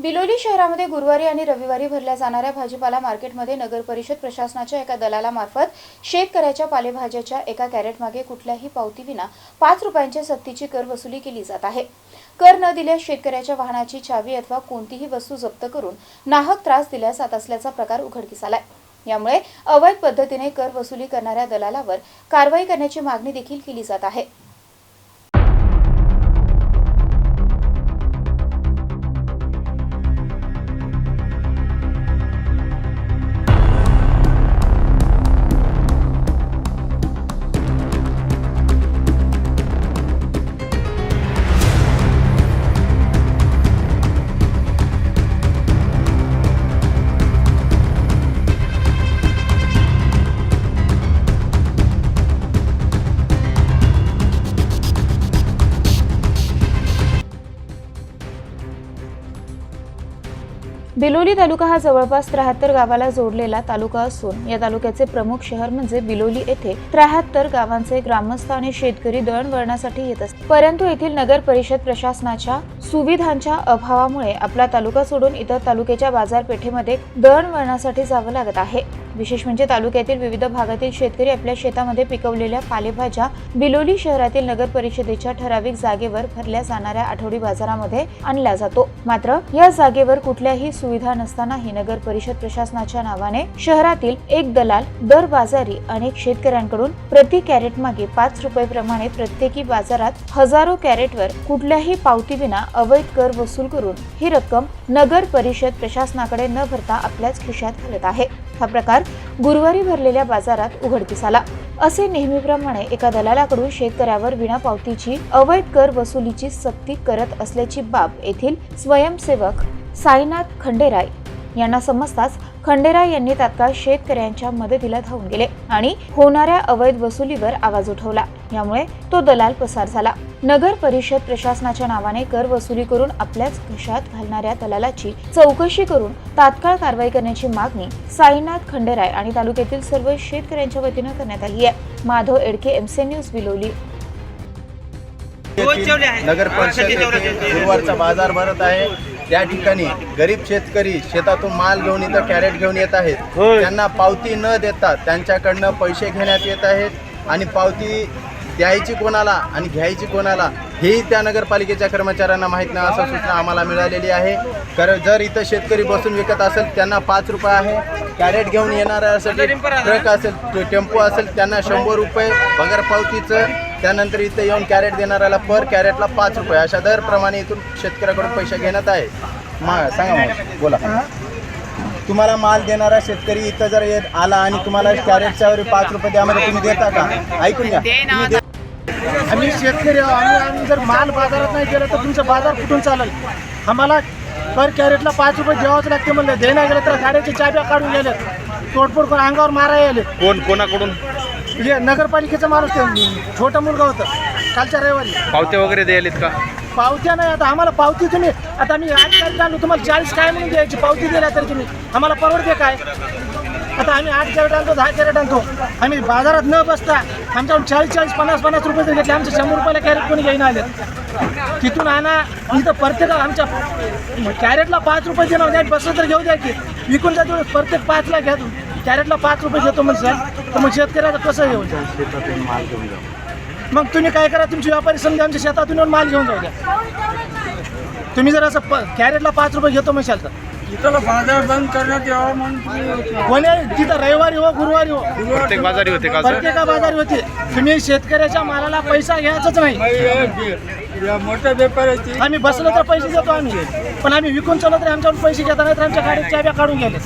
बिलोली शहरामध्ये गुरुवारी आणि रविवारी भरल्या जाणाऱ्या भाजीपाला मार्केटमध्ये नगर परिषद प्रशासनाच्या एका दलालामार्फत शेतकऱ्याच्या पालेभाज्याच्या एका कॅरेटमागे कुठल्याही पावतीविना पाच रुपयांच्या सक्तीची कर वसुली केली जात आहे. कर न दिल्यास शेतकऱ्याच्या वाहनाची चावी अथवा कोणतीही वस्तू जप्त करून नाहक त्रास दिल्या जात असल्याचा प्रकार उघडकीस आलाय. यामुळे अवैध पद्धतीने कर वसुली करणाऱ्या दलालावर कारवाई करण्याची मागणी देखील केली जात आहे. बिलोली तालुका हा जवळपास त्र्याहत्तर गावाला जोडलेला तालुका असून या तालुक्याचे प्रमुख शहर म्हणजे बिलोली येथे त्र्याहत्तर गावांचे ग्रामस्थ आणि शेतकरी दळणवळणासाठी येत असतात. परंतु येथील नगर परिषद प्रशासनाच्या सुविधांच्या अभावामुळे आपला तालुका सोडून इतर तालुक्याच्या बाजारपेठेमध्ये दळणवळणासाठी जावं लागत आहे. विशेष म्हणजे तालुक्यातील विविध भागातील शेतकरी आपल्या शेतामध्ये पिकवलेल्या पालेभाज्या बिलोली शहरातील नगर परिषदेच्या ठराविक जागेवर भरल्या जाणाऱ्या आठवडी बाजारामध्ये आणला जातो. मात्र या जागेवर कुठल्याही सुविधा नसतानाही नगर परिषद प्रशासनाच्या नावाने शहरातील एक दलाल दर बाजारी अनेक शेतकऱ्यांकडून प्रति कॅरेट मागे पाच रुपये प्रमाणे प्रत्येकी बाजारात हजारो कॅरेटवर कुठल्याही पावतीविना अवैध कर वसूल करून ही रक्कम नगर परिषद प्रशासनाकडे न भरता आपल्याच खिशात घालत आहे. हा प्रकार गुरुवारी भरलेल्या बाजारात उघडकीस आला. असे नेहमीप्रमाणे एका दलालाकडून शेतकऱ्यावर विना पावतीची अवैध कर वसुलीची सक्ती करत असल्याची बाब येथील स्वयंसेवक साईनाथ खंडेराय यांना समजताच खंडेराय यांनी तात्काळ शेतकऱ्यांच्या मदतीला धावून गेले आणि होणाऱ्या अवैध वसुलीवर आवाज उठवला. यामुळे तो दलाल पसार झाला. नगर परिषद प्रशासनाच्या नावाने कर वसुली करून आपल्याच घशात घालणाऱ्या दलालाची चौकशी करून तात्काळ कारवाई करण्याची मागणी साईनाथ खंडेराय आणि तालुक्यातील सर्व शेतकऱ्यांच्या वतीनं करण्यात आली आहे. Madhav Edke MC news Biloli. नगर परिषद गुरुवारचा बाजार भरत आहे. त्या ठिकाणी गरीब शेतकरी शेतातून माल घेऊन इथं कॅरेट घेऊन येत आहेत. त्यांना पावती न देता त्यांच्याकडनं पैसे घेण्यात येत आहेत आणि पावती द्यायची कोणाला आणि घ्यायची कोणाला हेही त्या नगरपालिकेच्या कर्मचाऱ्यांना माहीत नाही असं सूचना आम्हाला मिळालेली आहे. कारण जर इथं शेतकरी बसून विकत असेल त्यांना पाच रुपये आहे. कॅरेट घेऊन येणाऱ्यासाठी ट्रक असेल टेम्पो असेल त्यांना शंभर रुपये बगर पावतीचं. त्यानंतर इथं येऊन कॅरेट देणाऱ्याला पर कॅरेटला पाच रुपये. अशा दरप्रमाणे इथून शेतकऱ्याकडून पैसे घेण्यात आहे. मा सांगा मग बोला. तुम्हाला माल देणारा शेतकरी इथं जर येत आला आणि तुम्हाला कॅरेटच्या पाच रुपये द्यामध्ये तुम्ही देता का? ऐकून घ्या. तुम्ही आम्ही शेतकरी. आम्ही आम्ही जर माल बाजारात नाही गेलं तर तुमचं बाजार कुठून चालेल? आम्हाला पर कॅरेटला पाच रुपये द्यावंच लागते म्हणलं. दे नाही गेलं तर गाड्याची चाब्या काढून गेले तोडफोड करून अंगावर मारायला आले कोण? कोणाकडून? हे नगरपालिकेचा माणूस ते छोटा मुलगा होता. कालच्या रविवारी. पावत्या वगैरे द्यायलेत का? पावत्या नाही. आता आम्हाला पावती तुम्ही आता आम्ही आठ कॅरेट आणलो तुम्हाला चाळीस काय म्हणून द्यायची? पावती दिल्या तरी तुम्ही. आम्हाला परवडते काय? आता आम्ही आठ कॅरेट आणतो दहा कॅरेट आणतो. आम्ही बाजारात न बसता आमच्याकडून चाळीस चाळीस पन्नास पन्नास रुपये जरी घेतले. आमचे शंभर रुपयाला कॅरेट कोणी घेईन आले तिथून आणा इथं प्रत्येक आमच्या कॅरेटला पाच रुपये देणार नाही बसलं तर घेऊ द्या की. विकून जातो प्रत्येक पाचला घ्या कॅरेटला पाच रुपये घेतो म्हणजे तर मग शेतकऱ्याचं कसं घेऊन मग तुम्ही काय करा तुमची व्यापारी समजा आमच्या शेतातून येऊन माल घेऊन जाऊ द्या. तुम्ही जर असं प- कॅरेटला पाच रुपये घेतो म्हणशाल तर. इथला बाजार बंद करण्यात यावा म्हणून तुम्ही- कोणी तिथं रविवारी हो गुरुवारी हो प्रत्येक बाजारी होते का? प्रत्येका बाजारी होते तुम्ही शेतकऱ्याच्या मालाला पैसा घ्यायचाच नाही. या मोठ्या व्यापाऱ्याची आम्ही बसलो तर पैसे देतो आम्ही पण आम्ही विकून चाललो तर आमच्याकडून पैसे घेता नाही तर आमच्या गाडीत चाब्या काढून गेले